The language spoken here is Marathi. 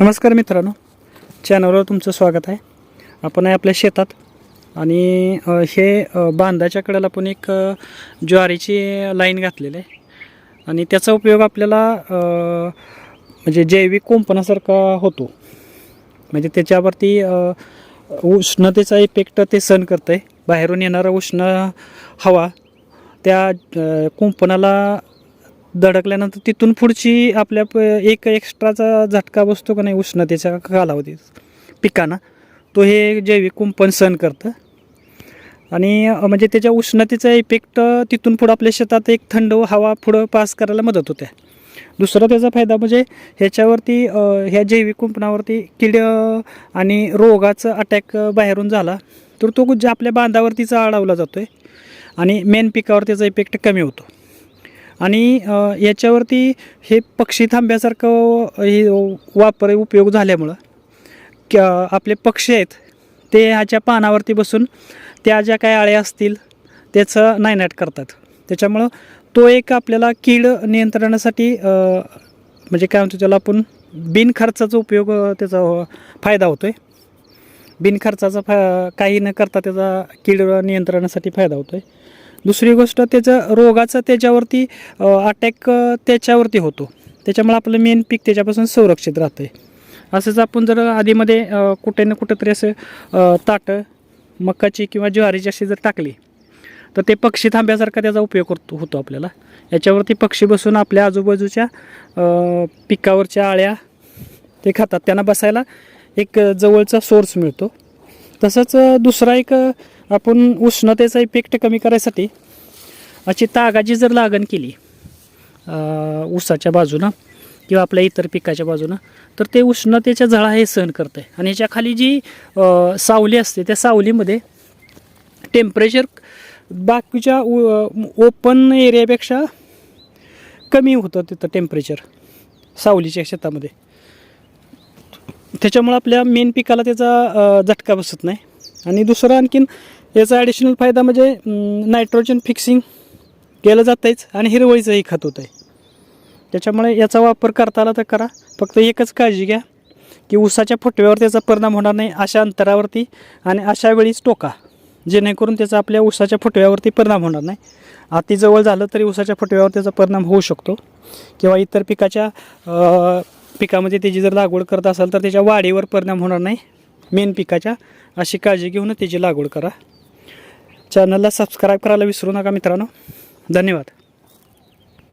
नमस्कार मित्रांनो. चॅनलवर तुमचं स्वागत आहे. आपण आहे आपल्या शेतात. आणि हे बांधाच्या कडेला पण एक ज्वारीची लाईन घातलेली आहे. आणि त्याचा उपयोग आपल्याला म्हणजे जैविक कुंपणासारखा होतो. म्हणजे त्याच्यावरती उष्णतेचा इफेक्ट ते सहन करतं आहे बाहेरून येणारा उष्ण हवा त्या कुंपणाला धडकल्यानंतर तिथून पुढची आपल्या प एक एक्स्ट्राचा झटका बसतो का नाही उष्णतेच्या कालावधीत पिकांना. तो हे जैविक कुंपण सहन करतं. आणि म्हणजे त्याच्या उष्णतेचा इफेक्ट तिथून पुढं आपल्या शेतात एक थंड हवा पुढं पास करायला मदत होते. दुसरा त्याचा फायदा म्हणजे ह्याच्यावरती ह्या जैविक कुंपणावरती किड आणि रोगाचा अटॅक बाहेरून झाला तर तो जे आपल्या बांधावरतीचा अडवला जातो आहे आणि मेन पिकावर त्याचा इफेक्ट कमी होतो. आणि याच्यावरती हे पक्षी थांब्यासारखं हे वापर उपयोग झाल्यामुळं क आपले पक्षी आहेत ते ह्याच्या पानावरती बसून त्या ज्या काय आळ्या असतील त्याचं नायनाट करतात. त्याच्यामुळं तो एक आपल्याला कीड नियंत्रणासाठी म्हणजे काय म्हणतो त्याला आपण बिनखर्चाचा उपयोग त्याचा फायदा होतो आहे बिनखर्चाचा फा काही न करता त्याचा कीड नियंत्रणासाठी फायदा होतो आहे दुसरी गोष्ट त्याचं रोगाचा त्याच्यावरती अटॅक त्याच्यावरती होतो. त्याच्यामुळे आपलं मेन पीक त्याच्यापासून संरक्षित राहतं आहे असंच आपण जर आधीमध्ये कुठे ना कुठेतरी असं ताटं मकाची किंवा ज्वारीची अशी जर टाकली तर ते पक्षी थांब्यासारखा त्याचा उपयोग करतो होतो आपल्याला. याच्यावरती पक्षी बसून आपल्या आजूबाजूच्या पिकावरच्या आळ्या ते खातात. त्यांना बसायला एक जवळचा सोर्स मिळतो. तसंच दुसरा एक आपण उष्णतेचा इफेक्ट कमी करायसाठी अशी तागाची जर लागण केली ऊसाच्या बाजूनं किंवा आपल्या इतर पिकाच्या बाजूनं तर ते उष्णतेच्या झळा हे सहन करते आणि याच्याखाली जी सावली असते त्या सावलीमध्ये टेम्परेचर बाकीच्या ओपन एरियापेक्षा कमी होतं तिथं टेम्परेचर सावलीच्या शेतामध्ये. त्याच्यामुळं आपल्या मेन पिकाला त्याचा झटका बसत नाही. आणि दुसरं आणखीन याचा ॲडिशनल फायदा म्हणजे नायट्रोजन फिक्सिंग केलं जात आहेच आणि हिरवळीचंही खत होतं आहे त्याच्यामुळे याचा वापर करता आला तर करा. फक्त एकच काळजी घ्या की ऊसाच्या फुटव्यावर त्याचा परिणाम होणार नाही अशा अंतरावरती आणि अशा वेळीच टोका. जेणेकरून त्याचा आपल्या ऊसाच्या फुटव्यावरती परिणाम होणार नाही. अतिजवळ झालं तरी ऊसाच्या फुटव्यावर त्याचा परिणाम होऊ शकतो. किंवा इतर पिकाच्या पिकामध्ये त्याची जर लागवड करत असाल तर त्याच्या वाढीवर परिणाम होणार नाही. मेन पिकाच्या अशी काळजी घेऊन त्याची लागवड करा. चॅनलला सबस्क्राईब करायला विसरू नका मित्रांनो. धन्यवाद.